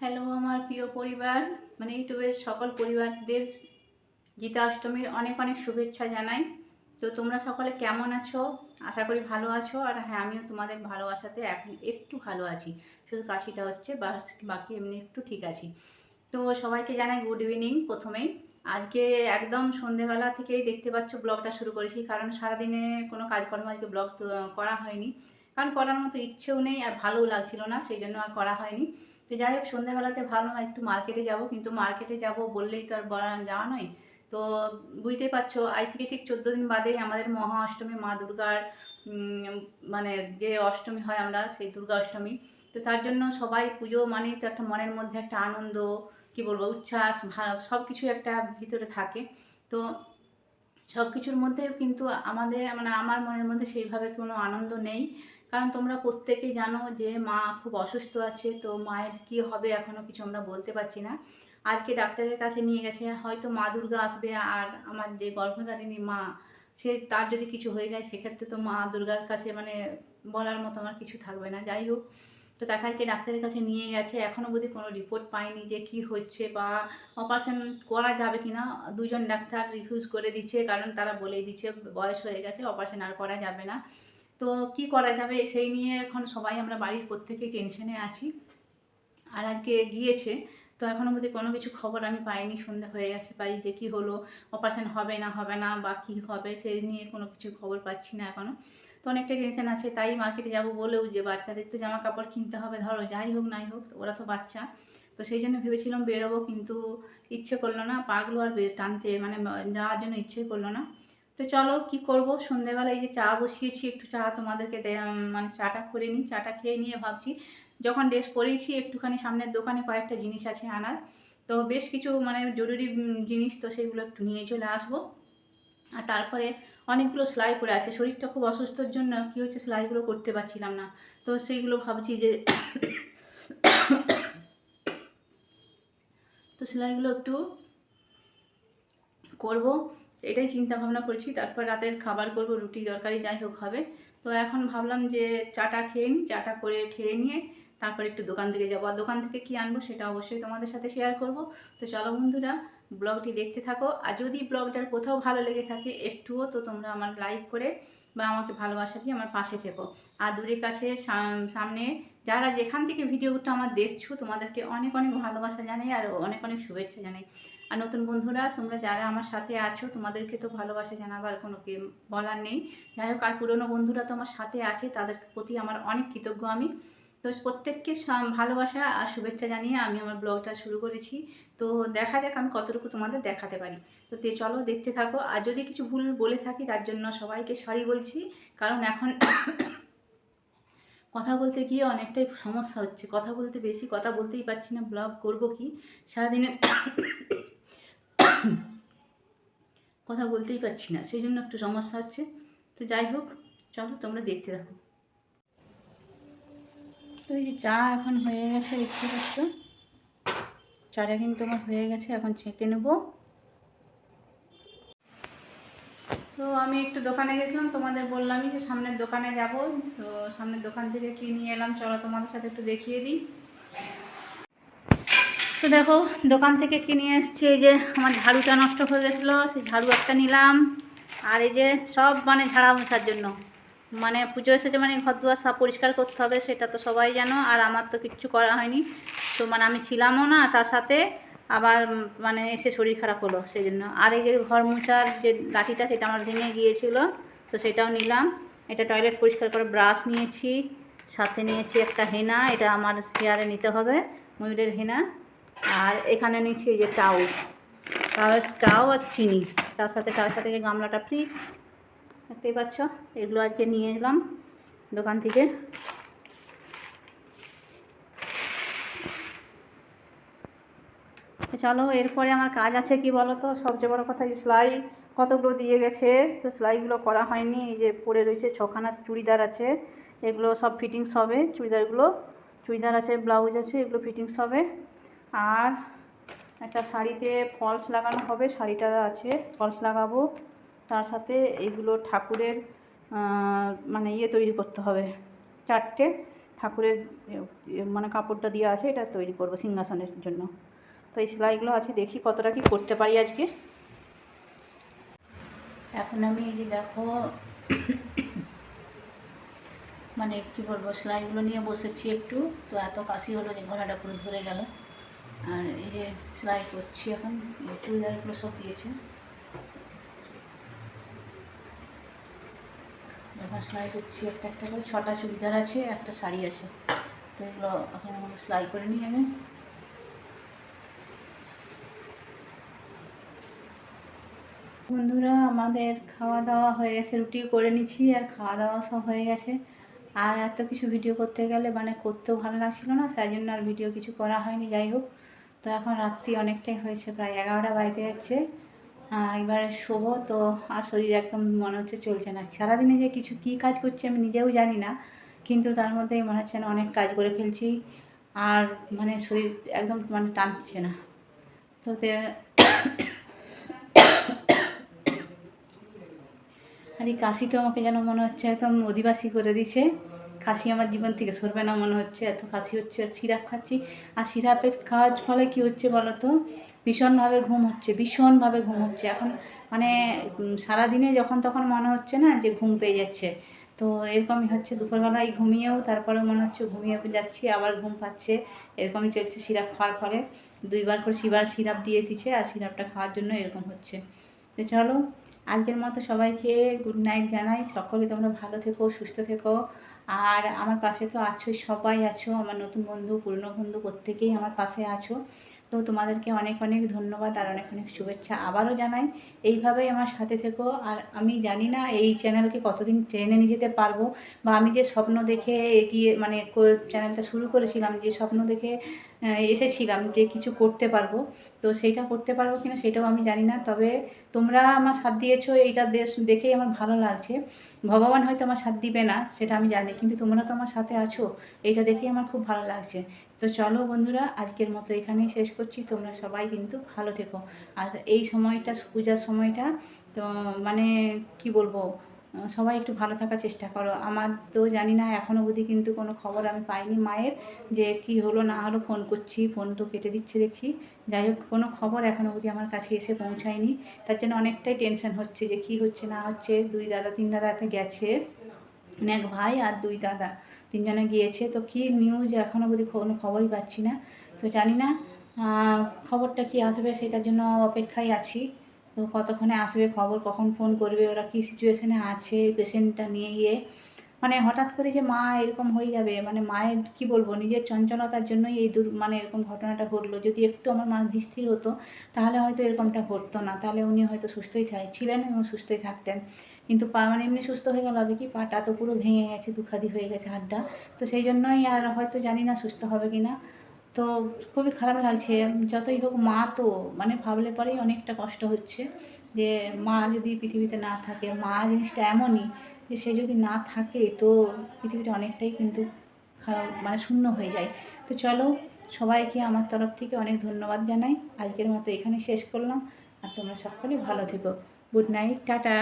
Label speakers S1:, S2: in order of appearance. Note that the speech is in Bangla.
S1: হ্যালো, আমার প্রিয় পরিবার মানে ইউটিউবের সকল পরিবারদের গীতা অষ্টমীর অনেক অনেক শুভেচ্ছা জানাই। তো তোমরা সকলে কেমন আছো? আশা করি ভালো আছো, আর হ্যাঁ আমিও তোমাদের ভালোবাসাতে এখন একটু ভালো আছি। শুধু কাশিটা হচ্ছে, বাস বাকি এমনি একটু ঠিক আছি। তো সবাইকে জানাই গুড ইভিনিং প্রথমেই। আজকে একদম সন্ধেবেলা থেকেই দেখতে পাচ্ছ ব্লগটা শুরু করেছি, কারণ সারাদিনে কোনো কাজকর্ম আজকে ব্লগ করা হয়নি। কারণ করার মতো ইচ্ছেও নেই আর ভালোও লাগছিল না, সেই জন্য আর করা হয়নি। তো যাই হোক, সন্ধ্যাবেলাতে ভালো হয় একটু মার্কেটে যাব, কিন্তু মার্কেটে যাব বললেই তো আর বলা যাওয়া নয়। তো বুঝতেই পারছ, আজ থেকে ঠিক চোদ্দ দিন বাদেই আমাদের মহা অষ্টমী মা দুর্গার মানে যে অষ্টমী হয় আমরা, সেই দুর্গা অষ্টমী। তো তার জন্য সবাই পুজো মানেই তো একটা মনের মধ্যে একটা আনন্দ, কি বলব, উচ্ছ্বাস সব কিছু একটা ভিতরে থাকে। তো সব কিছুর মধ্যে কিন্তু আমাদের মানে আমার মনের মধ্যে সেইভাবে কোনো আনন্দ নেই। কারণ তোমরা প্রত্যেকেই জানো যে মা খুব অসুস্থ আছে, তো মায়ের কি হবে এখনও কিছু আমরা বলতে পারছি না। আজকে ডাক্তারের কাছে নিয়ে গেছে, হয়তো মা দুর্গা আসবে আর আমার যে গর্ভধারিণী মা, সে তার যদি কিছু হয়ে যায়, সেক্ষেত্রে তো মা দুর্গার কাছে মানে বলার মতো আমার কিছু থাকবে না। যাই হোক, তো তাকাইকে ডাক্তারের কাছে নিয়ে গেছে। এখনও বোধহয় কোনো রিপোর্ট পাইনি যে কি হচ্ছে বা অপারেশন করা যাবে কি না দুজন ডাক্তার রিফিউজ করে দিচ্ছে, কারণ তারা বলেই দিচ্ছে, বয়স হয়ে গেছে অপারেশন আর করা যাবে না। তো কি করা যাবে? সেই নিয়ে এখন সবাই আমরা বাড়ির প্রত্যেকেই টেনশনে আছি। আর আজকে গিয়েছে, তো এখনও অবধি কোনো কিছু খবর আমি পাইনি। সন্ধ্যা হয়ে গেছে, পাই যে কি হলো অপারেশন হবে না হবে না, বা কি হবে, সেই নিয়ে কোনো কিছু খবর পাচ্ছি না এখনও। তো অনেকটা টেনশন আছে, তাই মার্কেটে যাব বলেও যে বাচ্চাদের তো জামা কাপড় কিনতে হবে, ধরো, যাই হোক, নাই হোক ওরা তো বাচ্চা। তো সেই জন্য ভেবেছিলাম বেরোবো, কিন্তু ইচ্ছে করল না পাগুলো আর টানতে মানে যাওয়ার জন্য ইচ্ছে করল না। তো চলো কি করব? সন্ধেবেলা এই যে চা বসিয়েছি, একটু চা তোমাদেরকে মানে চাটা করে নিই, চাটা খেয়ে নিয়ে ভাবছি। যখন ড্রেস পরেইছি একটুখানি সামনের দোকানে কয়েকটা জিনিস আছে আনার। তো বেশ কিছু মানে জরুরি জিনিস তো সেগুলো একটু নিয়ে চলে আসব। আর তারপরে অনেকগুলো সেলাই পড়ে আছে। শরীরটা খুব অসুস্থর জন্য কী হচ্ছে সেলাইগুলো করতে পারছিলাম না। তো সেইগুলো ভাবছি যে তো সেলাইগুলো একটু করব। এটাই চিন্তা ভাবনা করছি। তারপর রাতের খাবার করব, রুটি তরকারি যাই হোক হবে। তো এখন ভাবলাম যে চাটা খেয়ে নিই, চাটা করে খেয়ে নিয়ে তারপর একটু দোকান থেকে যাব। আর দোকান থেকে কি আনব সেটা অবশ্যই তোমাদের সাথে শেয়ার করব। তো চলো বন্ধুরা, ব্লগটি দেখতে থাকো। আর যদি ব্লগটার কোথাও ভালো লেগে থাকে একটুও, তো তোমরা আমার লাইক করে বা আমাকে ভালোবাসা দিয়ে আমার পাশে থেকো। আর দূরের কাছে, সাম- সামনে যারা যেখান থেকে ভিডিওটা আমার দেখছ, তোমাদেরকে অনেক অনেক ভালোবাসা জানাই আর অনেক অনেক শুভেচ্ছা জানাই। আর নতুন বন্ধুরা, তোমরা যারা আমার সাথে আছো, তোমাদেরকে তো ভালোবাসা জানাবার কোনো কি বলার নেই। যাই হোক, আর পুরনো বন্ধুরা তো আমার সাথে আছে, তাদের প্রতি আমার অনেক কৃতজ্ঞ আমি। তো প্রত্যেককে ভালোবাসা আর শুভেচ্ছা জানিয়ে আমি আমার ব্লগটা শুরু করেছি। তো দেখা যাক আমি কতটুকু তোমাদের দেখাতে পারি। তো তে, চলো দেখতে থাকো। আর যদি কিছু ভুল বলে থাকি, তার জন্য সবাইকে সরি বলছি। কারণ এখন কথা বলতে গিয়ে অনেকটাই সমস্যা হচ্ছে। কথা বলতে বেশি কথা বলতেই পারছি না। ব্লগ করব কি? সারাদিনে কথা বলতেই পারছি না, সেই জন্য একটু সমস্যা হচ্ছে। তো যাই হোক, চলো তোমরা দেখতে থাকো। তো এই যে চা এখন হয়ে গেছে, দেখতে পাচ্ছ? চাটা কিন্তু আমার হয়ে গেছে, এখন ছেঁকে নেব। তো আমি একটু দোকানে গেছিলাম, তোমাদের বললামই যে সামনের দোকানে যাব। তো সামনের দোকান থেকে কি নিয়ে এলাম, চলো তোমাদের সাথে একটু দেখিয়ে দিই। তো দেখো, দোকান থেকে কিনে এসেছি এই যে আমার ঝাড়ুটা নষ্ট হয়ে গেছিল, সেই ঝাড়ু একটা নিলাম। আর এই যে সব মানে ঝাড়া মোছার জন্য। মানে পুজো এসেছে মানে ঘর দুয়ার সব পরিষ্কার করতে হবে, সেটা তো সবাই জানো, আর আমার তো কিচ্ছু করা হয়নি। তো মানে আমি ছিলামও না তার সাথে, আবার মানে এসে শরীর খারাপ হলো সেই জন্য আর এই যে ঘর মোছার যে লাঠিটা, সেটা আমার ভেঙে গিয়েছিল, তো সেটাও নিলাম। এটা টয়লেট পরিষ্কার করে ব্রাশ নিয়েছি, সাথে নিয়েছি একটা হেনা, এটা আমার হেয়ারে নিতে হবে, ময়ূরের হেনা। আর এখানে নিয়েছি এই যে টাউ টাউ টাউ আর চিনি। তার সাথে তার সাথে যে গামলাটা ফ্রি দেখতেই পাচ্ছ? এগুলো আজকে নিয়ে এলাম দোকান থেকে। চলো, এরপরে আমার কাজ আছে কি বলো তো সবচেয়ে বড় কথা যে সেলাই। কতগুলো দিয়ে গেছে? তো সেলাইগুলো করা হয়নি। এই যে পরে রয়েছে ছখানা চুড়িদার আছে। এগুলো সব ফিটিংস হবে। চুড়িদারগুলো, চুড়িদার আছে, ব্লাউজ আছে, এগুলো ফিটিংস হবে। আর একটা শাড়িতে ফলস লাগানো হবে, শাড়িটা আছে, ফলস লাগাবো। তার সাথে এইগুলো ঠাকুরের মানে ইয়ে তৈরি করতে হবে। চারটে ঠাকুরের মানে কাপড়টা দিয়ে আছে, এটা তৈরি করব সিংহাসনের জন্য। তো এই সেলাইগুলো আছে, দেখি কতটা কি করতে পারি আজকে। এখন আমি এই যে দেখো মানে কি বলব, সেলাইগুলো নিয়ে বসেছি একটু। তো এত কাশি হলো যে গলাটা পুরো ধরে গেল। আর এই যে সেলাই করছি এখন চুড়িদারগুলো সব দিয়েছে। এখন সেলাই করছি একটা একটা করে, ছটা চুড়িদার আছে, একটা শাড়ি আছে। তো এগুলো এখন সেলাই করে নিই আগে। বন্ধুরা, আমাদের খাওয়া দাওয়া হয়ে গেছে, রুটি করে নিচ্ছি, আর খাওয়া দাওয়া সব হয়ে গেছে। আর এত কিছু ভিডিও করতে গেলে মানে করতেও ভালো লাগছিল না, সেই জন্য আর ভিডিও কিছু করা হয়নি, যাই হোক। তো এখন রাত্রি অনেকটাই হয়েছে, প্রায় এগারোটা বাজতে যাচ্ছে। এবারে শোবো, তো আর শরীর একদম মনে হচ্ছে চলছে না। সারাদিনে যে কিছু কী কাজ করছি আমি নিজেও জানি না, কিন্তু তার মধ্যেই মনে হচ্ছে না অনেক কাজ করে ফেলছি আর মানে শরীর একদম মানে টানছে না। তে- আর এই কাশি তো আমাকে যেন মনে হচ্ছে একদম অধিবাসী করে দিছে খাসি আমার জীবন থেকে সরবে না মনে হচ্ছে, এত খাসি হচ্ছে, আর সিরাপ খাচ্ছি। আর সিরাপের খাওয়ার ফলে কী হচ্ছে বলো তো? ভীষণভাবে ঘুম হচ্ছে, ভীষণভাবে ঘুম হচ্ছে। এখন মানে সারাদিনে যখন তখন মনে হচ্ছে না যে ঘুম পেয়ে যাচ্ছে। তো এরকমই হচ্ছে, দুপুরবেলায় ঘুমিয়েও তারপরে মনে হচ্ছে ঘুমিয়ে যাচ্ছি, আবার ঘুম পাচ্ছে। এরকমই চলছে সিরাপ খাওয়ার ফলে। দুইবার করে সিবার সিরাপ দিয়ে দিচ্ছে আর সিরাপটা খাওয়ার জন্য এরকম হচ্ছে। তো চলো, আজকের মতো সবাইকে গুড নাইট জানাই। সকলে তোমরা ভালো থেকো, সুস্থ থেকো। আর আমার পাশে তো আছো, সবাই আছো, আমার নতুন বন্ধু, পুরনো বন্ধু প্রত্যেকেই আমার পাশে আছো। তো তোমাদেরকে অনেক অনেক ধন্যবাদ আর অনেক অনেক শুভেচ্ছা আবারও জানাই। এইভাবেই আমার সাথে থেকো। আর আমি জানি না এই চ্যানেলকে কতদিন ট্রেনে নিয়ে যেতে পারব বা আমি যে স্বপ্ন দেখে এগিয়ে মানে চ্যানেলটা শুরু করেছিলাম, যে স্বপ্ন দেখে এসেছিলাম যে কিছু করতে পারব। তো সেইটা করতে পারব কিনা সেটাও আমি জানি না। তবে তোমরা আমার সাথ দিয়েছ, এইটা দেখেই আমার ভালো লাগছে। ভগবান হয়তো আমার সাথ দিবে না, সেটা আমি জানি। কিন্তু তোমরা তো আমার সাথে আছো, এইটা দেখেই আমার খুব ভালো লাগছে। তো চলো বন্ধুরা, আজকের মতো এখানেই শেষ করছি। তোমরা সবাই কিন্তু ভালো থেকো। আর এই সময়টা, পূজার সময়টা, তো মানে কি বলব সবাই একটু ভালো থাকার চেষ্টা করো। আমার তো জানি না এখনও অবধি কিন্তু কোনো খবর আমি পাইনি মায়ের যে কি হলো, না হলো, ফোন করছি, ফোন তো কেটে দিচ্ছে দেখছি। যাই হোক, কোনো খবর এখনও অবধি আমার কাছে এসে পৌঁছায়নি। তার জন্য অনেকটাই টেনশন হচ্ছে যে কি হচ্ছে, না হচ্ছে। দুই দাদা, তিন দাদা এতে গেছে। মানে এক ভাই আর দুই দাদা, তিনজনে গিয়েছে। তো কি নিউজ এখনও অবধি কোনো খবরই পাচ্ছি না। তো জানি না খবরটা কি আসবে, সেটার জন্য অপেক্ষায় আছি। কতক্ষণে আসবে, খবর কখন ফোন করবে, ওরা কী সিচুয়েশনে আছে পেশেন্টটা নিয়ে গিয়ে? মানে হঠাৎ করে যে মা এরকম হয়ে যাবে মানে মায়ের কি বলব, নিজের চঞ্চলতার জন্যই এই দূর মানে এরকম ঘটনাটা ঘটলো। যদি একটু আমার মা ধীর হতো, তাহলে হয়তো এরকমটা ঘটতো না। তাহলে উনি হয়তো সুস্থই ছিলেন এবং সুস্থই থাকতেন। কিন্তু পা মানে এমনি সুস্থ হয়ে গেল হবে কি? পাটা তো পুরো ভেঙে গেছে, দুখাদি হয়ে গেছে হাড়টা তো সেই জন্যই আর হয়তো জানি না সুস্থ হবে কি না তো খুবই খারাপ লাগছে। যতই হোক মা তো মানে ভাবলে পরেই অনেকটা কষ্ট হচ্ছে যে মা যদি পৃথিবীতে না থাকে, মা জিনিসটা এমনই যে সে যদি না থাকে তো পৃথিবীটা অনেকটাই কিন্তু মানে শূন্য হয়ে যায়। তো চলো সবাইকে আমার তরফ থেকে অনেক ধন্যবাদ জানাই। আজকের মতো এখানে শেষ করলাম। আর তোমরা সকলে ভালো থেকো। Good night, tata.